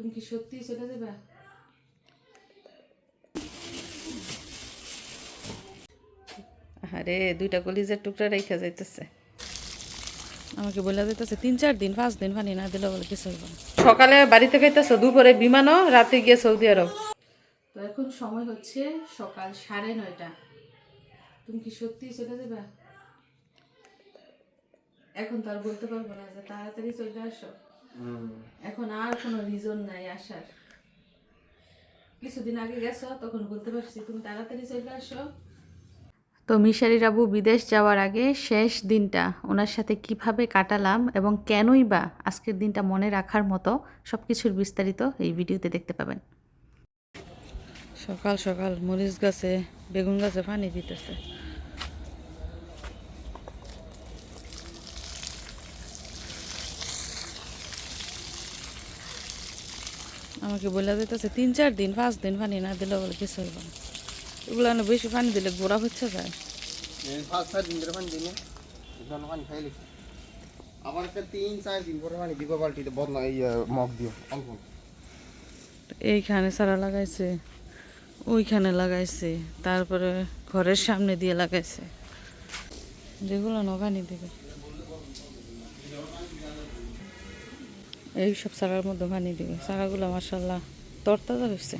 তুমি কি সত্যি চলে যাবে? আরে দুইটা কলিজের টুকরা রেখে যাইতেছে। আমাকে বলে যাইতেছে তিন চার দিন পাঁচ দিন পানি না দিলে বলে কিছু। সকালে বাড়িতে খাইতেছো দুপুরে বিমানও রাতে গিয়ে সৌদি আরব? তো এখন সময় হচ্ছে সকাল সাড়ে নয়টা। তুমি কি সত্যি চলে যাবে? এখন তো আর বলতে পারব না যে তাড়াতাড়ি চলে আসো। এখন আর কোনো রিজন নাই আসার। কিছুদিন আগে গেছো তখন বলতে পারছি তুমি তাড়াতাড়ি চলে আসো। তো মিশারির আবু বিদেশ যাওয়ার আগে শেষ দিনটা ওনার সাথে কীভাবে কাটালাম এবং কেনই বা আজকের দিনটা মনে রাখার মতো সব কিছুর বিস্তারিত এই ভিডিওতে দেখতে পাবেন। সকাল সকাল মরিচ গাছে বেগুন গাছে পানি দিতেছে। আমাকে বলে দিতেছে তিন চার দিন পাঁচ দিন পানি না দিলে বলে কিছু হইব না। এগুলো না বেশি পানি দিলে গোড়া হচ্ছে যায়। এই পাঁচ চার দিন ধরে পানি দিনে জল পানি খাই লিখি আবার তিন চার দিন পরে পানি দিব বালতিতে বদলা এই মগ দিও অল্প। এইখানে সারা লাগাইছে ওইখানে লাগাইছে তারপরে ঘরের সামনে দিয়ে লাগাইছে। যেগুলো নগানি দিবে। এই সব সারার মধ্যে পানি দিবে। সারাগুলো মাসাল্লাহ তরতাজা হয়েছে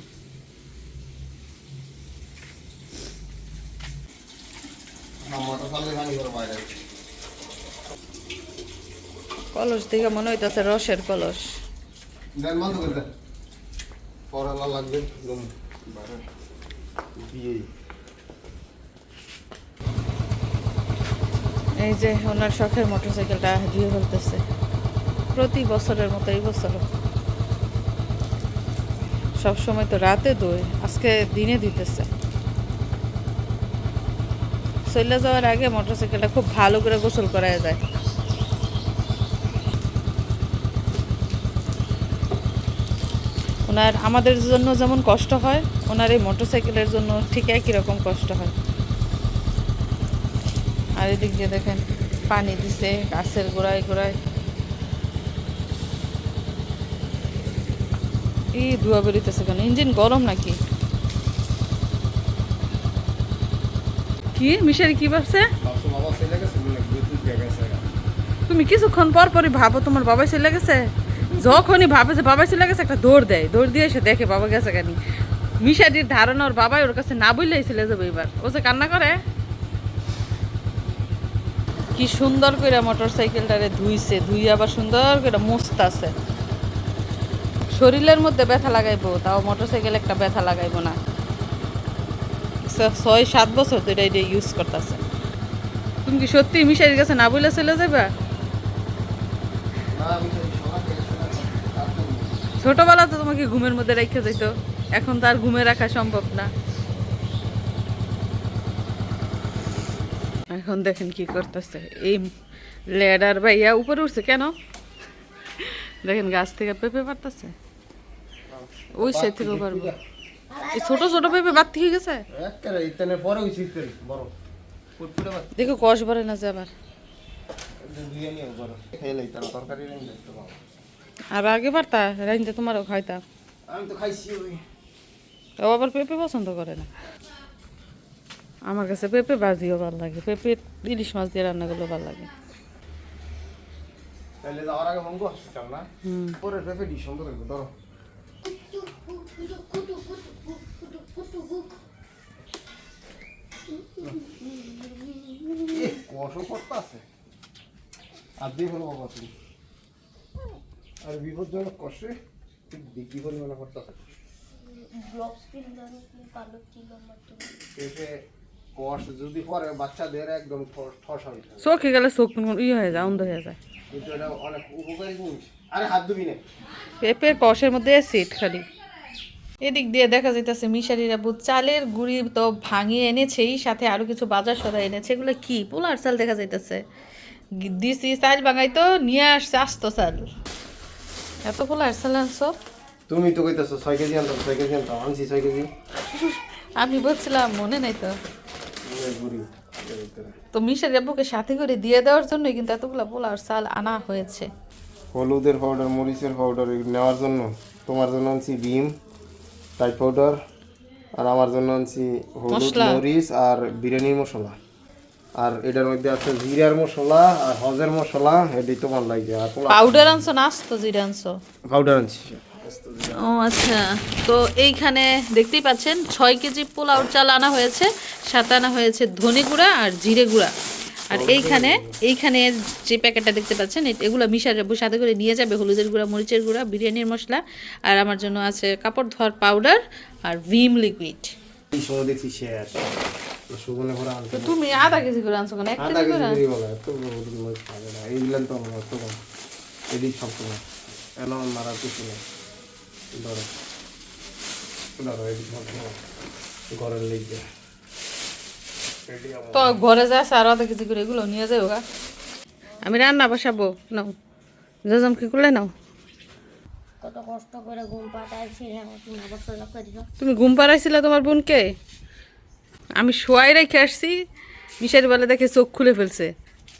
কলস দেখে মনে হইতেছে রসের কলস। লাগবে দিয়ে। এই যে ওনার শখের মোটরসাইকেলটা ধুয়ে ফেলতেছে। প্রতি বছরের মতো এই বছরও। সব সময় তো রাতে দই আজকে দিনে দিতেছে। চলে যাওয়ার আগে মোটরসাইকেলটা খুব ভালো করে গোসল করা যায়। ওনার, আমাদের জন্য যেমন কষ্ট হয়, ওনার এই মোটরসাইকেলের জন্য ঠিক একই রকম কষ্ট হয়। আর এদিক দিয়ে দেখেন, পানি দিছে, গাছের গোড়ায় গোড়ায়। এই ধোয়া বেরিতেছে কেন? ইঞ্জিন গরম নাকি? কি? মিশারি কি ভাবছে? তুমি কিছুক্ষণ পর পরই ভাবো তোমার বাবাই চলে গেছে? যখনই ভাবে যে বাবাই চলে গেছে, একটা দৌড় দেয়। দৌড় দিয়ে এসে দেখে বাবা গেছে কেন? মিশারির ধারণা ওর বাবাই ওর কাছে না বললেই চলে যাবে এবার। ও যে কান্না করে। কি সুন্দর করে মোটর সাইকেলটারে ধুইছে ধুই আবার সুন্দর করে মুছতাছে। শরীরের মধ্যে ব্যথা লাগাইবো, তাও মোটর সাইকেল একটা ব্যথা লাগাইবো না। ছয়, সাত বছর ধরে এটা ইউজ করতেছে। তুমি কি সত্যি মিশারির কাছে না বলে চলে যাবে ছোটবেলা তো তোমাকে ঘুমের মধ্যে রেখে যেত এখন তো আর ঘুমে রাখা সম্ভব না। এখন দেখেন কি করতেছে, এই লেডার ভাইয়া উপরে উঠছে কেন? দেখেন গাছ থেকে পেঁপে পারতেছে ওই সাইড থেকেও পারব এই ছোট ছোট পেঁপে বাড়তি হয়ে গেছে? বাদ দেখো কষ ভরে না যে আবার। ধুয়ে নিয়ে বড় খেলে ইতার তরকারি রেঞ্জ দেখতে পাবো আর আগে পারতা? রাইনতে তোমারও খাইতাম আমি তো খাইছি ওই। ও আবার পেঁপে পছন্দ করে না? আমার কাছে পেঁপে ভাজিও ভালো লাগে। পেঁপে ইলিশ মাছ দিয়ে রান্না করলেও ভালো লাগে। তাহলে যাওয়ার আগে মঙ্গু হসপিটাল না? পরে পেপে সুন্দর ধরো। এ, কষও করতে আছে। আর দিয়ে হলো বাবা তুমি। আর বিপজ্জনক কষে ঠিক বিক্রি করে মনে করতে আছে। যদি পরে বাচ্চাদের একদম ঠস- হয়ে চোখে গেলে চোখ ইয়ে হয়ে যায় অন্ধ হয়ে যায়। কিন্তু এটা অনেক উপকারী জিনিস। আরে হাত ধুবি না। পেঁপের কষের মধ্যে অ্যাসিড খালি। এদিক দিয়ে দেখা যাইতেছে মিশারিরা বুধ চালের গুঁড়ি তো ভাঙিয়ে এনেছেই সাথে আরও কিছু বাজার সদা এনেছে। এগুলো কি? পোলার চাল দেখা যাইতেছে। দিছি চাল ভাঙাই তো নিয়ে আসছে আস্ত চাল। এত পোলার চাল আনছো? তুমি তো কইতেছো ছয় কেজি আনতাম ছয় কেজি আনতাম আনছি ছয় কেজি। আমি বলছিলাম মনে নাই তো। তো মিশারি আব্বুকে সাথে করে দিয়ে দেওয়ার জন্যই কিন্তু এতগুলো পোলার চাল আনা হয়েছে। হলুদের পাউডার মরিচের পাউডার নেওয়ার জন্য। তোমার জন্য আনছি ডিম টাই পাউডার আর আমার জন্য আনছি হলুদ মরিচ আর বিরিয়ানির মশলা। আর এটার মধ্যে আছে জিরার মশলা আর হজের মশলা এটাই তোমার লাগবে। আর পাউডার আনছো না আস্ত জিরা আনছো? পাউডার আনছি। ও আচ্ছা। তো এইখানে দেখতেই পাচ্ছেন ছয় কেজি পোলাও চাল আনা হয়েছে সাথে আনা হয়েছে ধনে গুঁড়া আর জিরে গুঁড়া। আর এইখানে এইখানে যে প্যাকেটটা দেখতে পাচ্ছেন এগুলো মিশার সাথে করে নিয়ে যাবে হলুদের গুঁড়া মরিচের গুঁড়া বিরিয়ানির মশলা আর আমার জন্য আছে কাপড় ধোয়ার পাউডার আর ভিম লিকুইড তুমি আধা কেজি করে আনছো কেন? এক কেজি করে এইগুলান তো আমার তো এদিক সব মারার কিছু নেই ধরো। ধরো এদিক ঘরের লেগে তো ঘরে যা আছে আরও আধা কেজি করে এগুলো নিয়ে যাও গা। আমি রান্না বসাবো নাও। জাজাম কি করলে নাও? কত কষ্ট করে ঘুম দিল তুমি ঘুম পাড়াইছিলে তোমার বোনকে? আমি শোয়াই রেখে আসছি মিশারি বলে দেখে চোখ খুলে ফেলছে।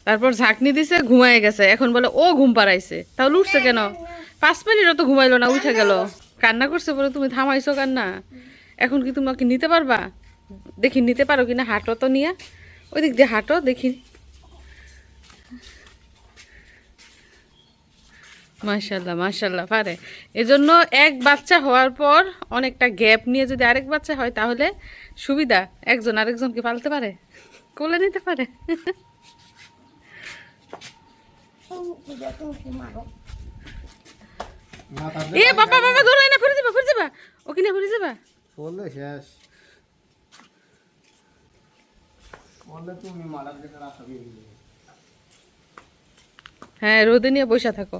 তারপর ঝাঁকনি দিছে ঘুমায় গেছে। এখন বলে ও ঘুম পাড়াইছে। তাহলে উঠছে কেন? পাঁচ মিনিটও তো ঘুমাইলো না উঠে গেল। কান্না করছে বলে তুমি থামাইছো কান্না। এখন কি তোমাকে নিতে পারবা? দেখি নিতে পারো কিনা? হাঁটো তো নিয়ে। ওই দিক দিয়ে হাঁটো দেখি। মাশাল্লাহ মাশাল্লাহ পারে। এজন্য এক বাচ্চা হওয়ার পর অনেকটা গ্যাপ নিয়ে যদি আরেক বাচ্চা হয় তাহলে সুবিধা। একজন আরেকজনকে পালতে পারে কোলে নিতে পারে। এ বাবা বাবা ধরে না ফিরে যাবা ফিরে যাবা। ওকে নিয়ে ফিরে যাবা। বললে শেষ বললে তুমি মারার দিকে রাস্তা দিয়ে দিলে হ্যাঁ রোদে নিয়ে বসে থাকো।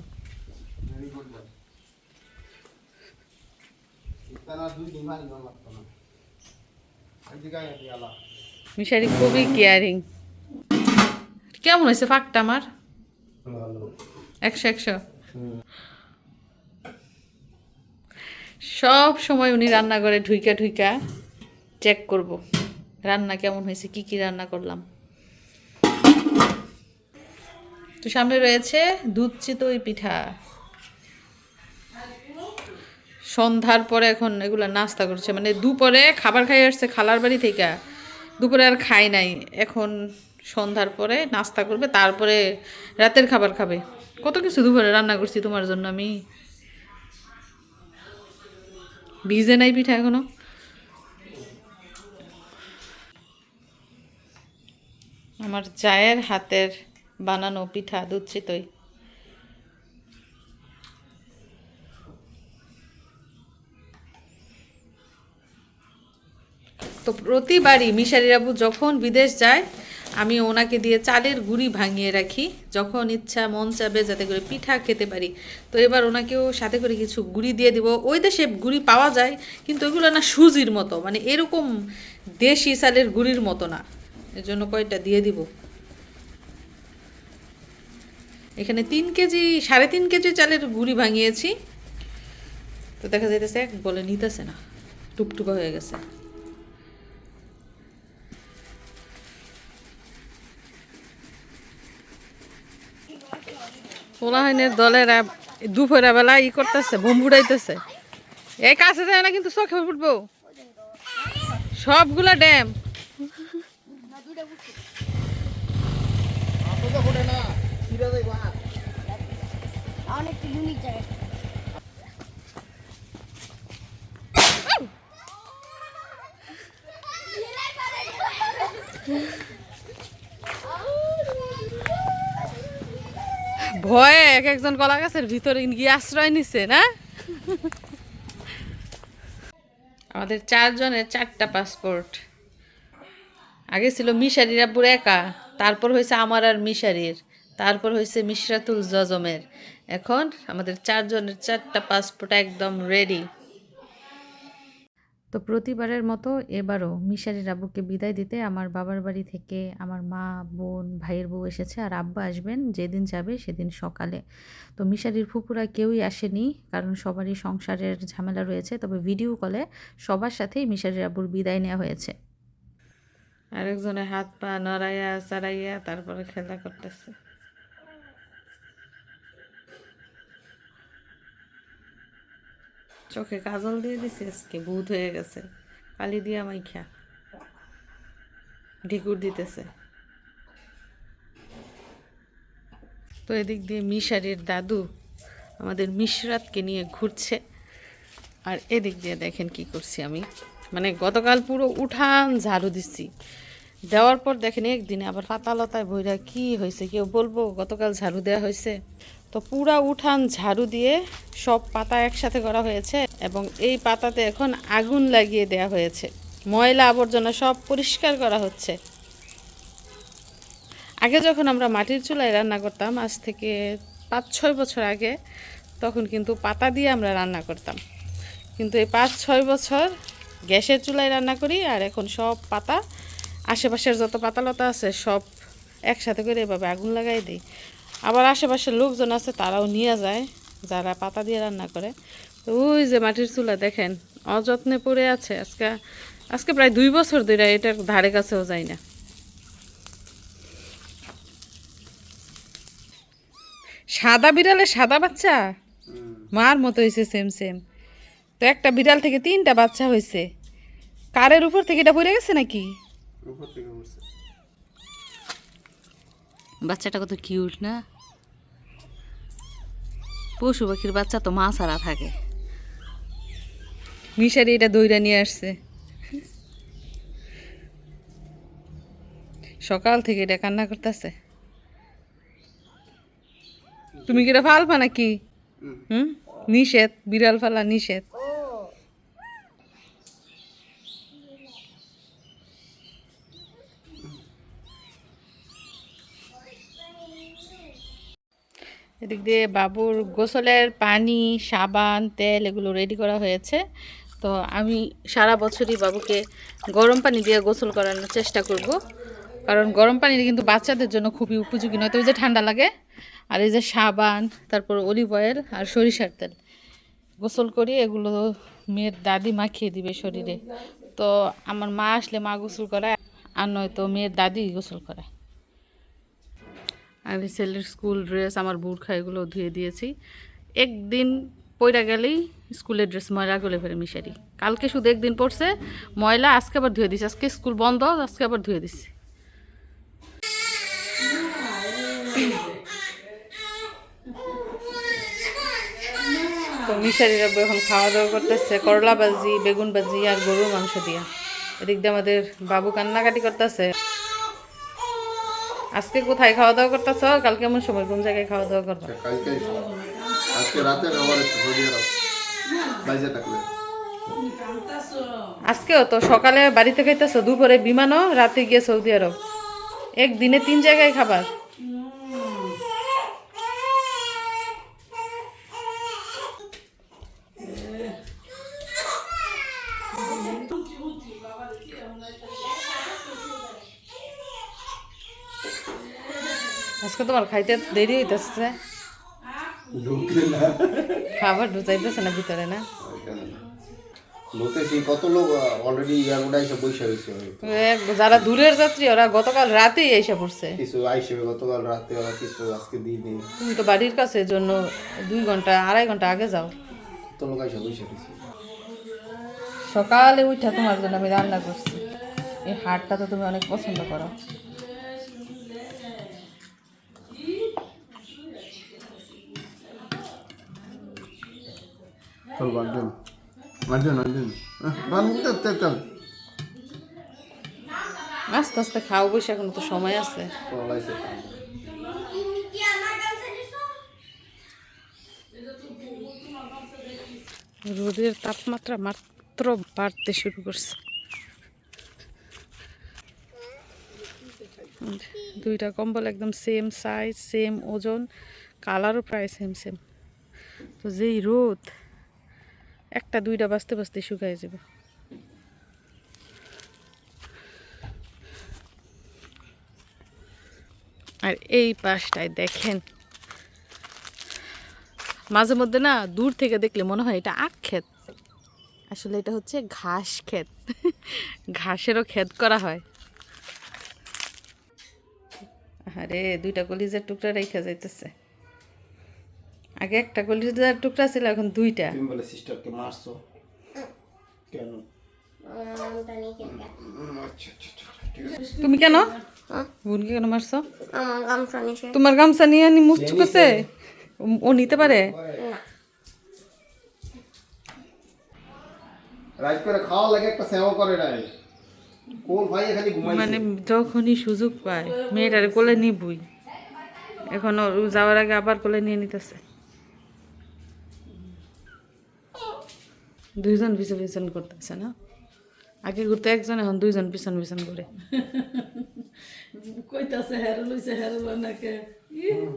মিশারি খুবই কেয়ারিং কেমন হয়েছে ফাঁকটা আমার? একশো একশো? সব সময় উনি রান্নাঘরে ঢুইকা ঢুইকা চেক করব। রান্না কেমন হয়েছে? কি কি রান্না করলাম? তো সামনে রয়েছে দুধ চিতই পিঠা। সন্ধ্যার পরে এখন এগুলো নাস্তা করছে। মানে দুপুরে খাবার খাই আসছে খালার বাড়ি থেকে। দুপুরে আর খাই নাই। এখন সন্ধ্যার পরে নাস্তা করবে, তারপরে রাতের খাবার খাবে। কত কিছু দুপুরে রান্না করছি তোমার জন্য আমি। ভিজে নাই পিঠা এখনও। আমার চায়ের হাতের বানানো পিঠা, দুধ তো প্রতিবারই মিশারি বাবু যখন বিদেশ যায়, আমি ওনাকে দিয়ে চালের গুঁড়ি ভাঙিয়ে রাখি, যখন ইচ্ছা মন চাবে যাতে করে পিঠা খেতে পারি। তো এবার ওনাকেও সাথে করে কিছু গুঁড়ি দিয়ে দিব। ওই দেশে গুঁড়ি পাওয়া যায়, কিন্তু ওইগুলো না সুজির মতো মানে এরকম দেশি চালের গুঁড়ির মতো না। এর জন্য কয়টা দিয়ে দিব। এখানে তিন কেজি, সাড়ে তিন কেজি চালের গুঁড়ি ভাঙিয়েছি। তো দেখা যাইতেছে এক বলে নিতেছে না, টুকটুকা হয়ে গেছে। পোলাহাইনের দলেরা দুপুরে বেলা ই করতেছে ফুটাইতেছে। এই কাছে যায় না কিন্তু চোখে ফুটবো। সবগুলা ড্যাম। ভয়ে এক একজন কলা গাছের ভিতরে গিয়ে আশ্রয় নিছে, না? আমাদের চারজনের চারটা পাসপোর্ট আগে ছিল মিশারিরা আব্বুর একা। তারপর হয়েছে আমার আর মিশারির, তারপর হয়েছে মিশরাতুল জজমের। এখন আমাদের চারজনের চারটা পাসপোর্ট একদম রেডি তো প্রতিবারের মতো এবারও মিশারির আব্বুকে বিদায় দিতে আমার বাবার বাড়ি থেকে আমার মা, বোন, ভাইয়ের বউ এসেছে আর আব্বা আসবেন, যেদিন যাবে সেদিন সকালে। তো মিশারির ফুপুরা কেউই আসেনি, কারণ সবারই সংসারের ঝামেলা রয়েছে, তবে ভিডিও কলে সবার সাথেই মিশারির আব্বুর বিদায় নেওয়া হয়েছে। আরেকজনের হাত পা নড়াইয়া চারাইয়া তারপরে খেলা করতেছে। চোখে কাজল দিয়ে দিছে, আজকে ভূত হয়ে গেছে। কালি দিয়া মাইখা। ঢিকুর দিতেছে। তো এদিক দিয়ে মিশারির দাদু আমাদের মিশরাতকে নিয়ে ঘুরছে। আর এদিক দিয়ে দেখেন কি করছি আমি। মানে গতকাল পুরো উঠান ঝাড়ু দিচ্ছি দেওয়ার পর দেখেন একদিনে আবার পাতালতায় বইরা কি হয়েছে, কেউ বলব গতকাল ঝাড়ু দেওয়া হয়েছে। তো পুরা উঠান ঝাড়ু দিয়ে সব পাতা একসাথে করা হয়েছে এবং এই পাতাতে এখন আগুন লাগিয়ে দেওয়া হয়েছে। ময়লা আবর্জনা সব পরিষ্কার করা হচ্ছে। আগে যখন আমরা মাটির চুলায় রান্না করতাম, আজ থেকে পাঁচ ছয় বছর আগে, তখন কিন্তু পাতা দিয়ে আমরা রান্না করতাম। কিন্তু এই পাঁচ ছয় বছর গ্যাসের চুলায় রান্না করি আর এখন সব পাতা আশেপাশের যত পাতালতা আছে সব একসাথে করে এভাবে আগুন লাগাই দিই। আবার আশেপাশের লোকজন আছে তারাও নিয়ে যায় যারা পাতা দিয়ে রান্না করে। তো ওই যে মাটির চুলা দেখেন অযত্নে পড়ে আছে। আজকে আজকে প্রায় দুই বছর ধরে এটার ধারে কাছেও যায় না। সাদা বিড়ালে সাদা বাচ্চা? মার মতো হয়েছে সেম সেম তো একটা বিড়াল থেকে তিনটা বাচ্চা হয়েছে। কারের উপর থেকে এটা পড়ে গেছে নাকি? উপর থেকে উঠছে বাচ্চাটা কত কিউট না? পশু পাখির বাচ্চা তো মা ছাড়া থাকে। মিশারি এটা দইরা নিয়ে আসছে। সকাল থেকে এটা কান্না করতেছে। তুমি কি এটা ফালবা নাকি? হুম? নিষেধ বিড়াল ফালা নিষেধ। এদিক দিয়ে বাবুর গোসলের পানি, সাবান, তেল এগুলো রেডি করা হয়েছে। তো আমি সারা বছরই বাবুকে গরম পানি দিয়ে গোসল করানোর চেষ্টা করব। কারণ গরম পানি কিন্তু বাচ্চাদের জন্য খুবই উপযোগী নয় তো ওই যে ঠান্ডা লাগে। আর এই যে সাবান, তারপর অলিভ অয়েল আর সরিষার তেল। গোসল করি এগুলো মেয়ের দাদি মাখিয়ে দিবে শরীরে। তো আমার মা আসলে মা গোসল করায়, আর নয়তো মেয়ের দাদি গোসল করায়। আমি ছেলের স্কুল ড্রেস, আমার বুটখা এগুলো ধুয়ে দিয়েছি। একদিন পইরা গেলেই স্কুলের ড্রেস ময়লা গলে ফেলে মিশারি। কালকে শুধু একদিন পড়ছে, ময়লা আজকে আবার ধুয়ে দিছি। আজকে স্কুল বন্ধ, আজকে আবার ধুয়ে দিছি। তো মিশারিরা এখন খাওয়া দাওয়া করতেছে করলা বাজি বেগুন বাজি আর গরুর মাংস দিয়া। এদিক দিয়ে আমাদের বাবু কান্নাকাটি করতেছে। আজকে কোথায় খাওয়া দাওয়া করতেছ? কালকে এমন সময় কোন জায়গায় খাওয়া দাওয়া করব? কালকে আজকে রাতে খাবার একটু থাকবে আজকেও তো সকালে বাড়িতে খাইতেছ দুপুরে বিমানও রাতে গিয়ে সৌদি আরব। একদিনে তিন জায়গায় খাবার। আজকে তোমার খাইতে দেরি হইতেছে। খাবার ঢুকাইতেছে না ভিতরে না। কত লোক অলরেডি যারা দূরের যাত্রী ওরা গতকাল রাতেই এসে পড়ছে। কিছু আইসে গতকাল রাতে আবার কিছু আজকে দিনে তুমি তো বাড়ির কাছে জন্য দুই ঘণ্টা আড়াই ঘণ্টা আগে যাও। কত লোক আইসে বসে সকালে উঠা তোমার জন্য আমি রান্না করছি। এই হাটটা তো তুমি অনেক পছন্দ করো। চল বাগদেন মারজন মারজন বান্ধব তেতাল আস্তে আস্তে খাও বসে এখন তো সময় আছে। রোদের তাপমাত্রা মাত্র বাড়তে শুরু করছে। দুইটা কম্বল একদম সেম সাইজ সেম ওজন কালারও প্রায় সেম সেম তো যেই রোদ একটা দুইটা বাঁচতে বাঁচতে শুকায় যাবে। আর এই পাশটায় দেখেন, মাঝে মধ্যে না দূর থেকে দেখলে মনে হয় এটা আখ ক্ষেত। আসলে এটা হচ্ছে ঘাস ক্ষেত, ঘাসেরও ক্ষেত করা হয়। আরে দুইটা কলিজের টুকরা রেখে যাইতেছে। আগে একটা কলিজার টুকরা ছিল এখন দুইটা। তুমি বলে সিস্টারকে মারছো? কেন? তুমি কেন? হ্যাঁ? বোনকে কেন মারছো? আমার গামছা নিচে। তোমার গামছা নিয়ে আনি মুষ্ট করছে ও নিতে পারে? না। করে খাওয়া লাগে একটা সেবা করে ঘুমাইছে। মানে যখনই সুযোগ পায় মেয়েটারে কোলে নিবই। এখন ওর যাওয়ার আগে আবার কোলে নিয়ে নিতেছে। দুইজন পিছন পিছন করতেছে না? আগে ঘুরতে একজন এখন দুইজন পিছন পিছন করে কইতাছে হেরো লইছে হেরো নাকে হুম,